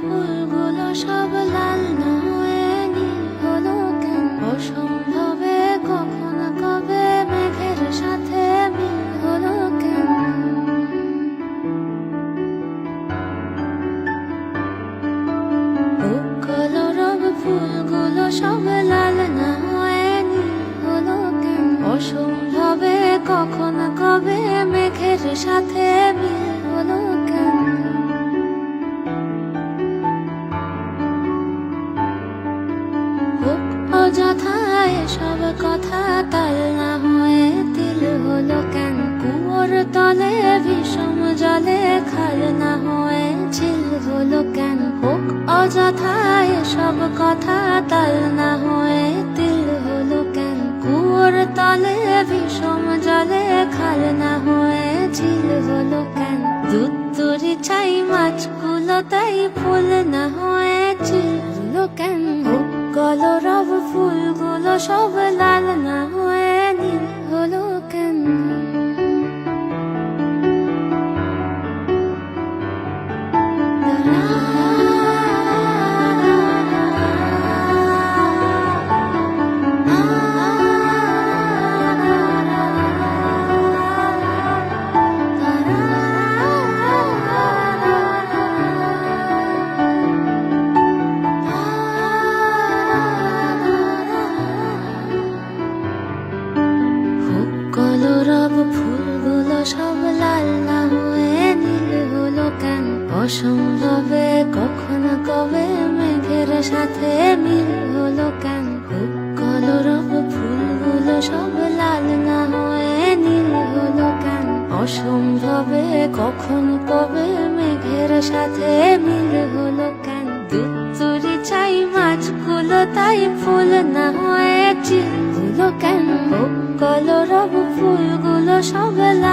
ফুলগুলো সব হয়ে কেন অসম্ভবে কখন কবে মেঘের সাথে ফুলগুলো সব লাল না হোক অযথা এসব কথা তাল না হয়ে তিল হলো কেন? কুয়োর তলে ভীষণ জলে খাল না হয়ে ঝিল হলো কেন? হোক, অযথা এসব কথা তাল না হয়ে তিল হলো কেন? কুয়োর তলে ভীষণ জলে খাল না হয়ে ঝিল হলো কেন? দুধ তুরি চাই মাছগুলো তাই ফুল না হয়ে হলো কেন? হোক কলরব ফুলগুলো সব লাল না হয়ে নীল হলো কেন সব লাল না হয়ে নীল হলো কেন? অসম্ভবে কখন কবে মেঘের সাথে মিল হলো কেন? কলরব ফুলগুলো সব লাল না হয়ে নীল হলো কেন? অসম্ভবে কখন কবে মেঘের সাথে মিল হলো কেন? দুধ তুরি চাই মাছগুলো তাই ফুল না হয়ে চিল হলো কেন? কলরব ফুলগুলো সব লাল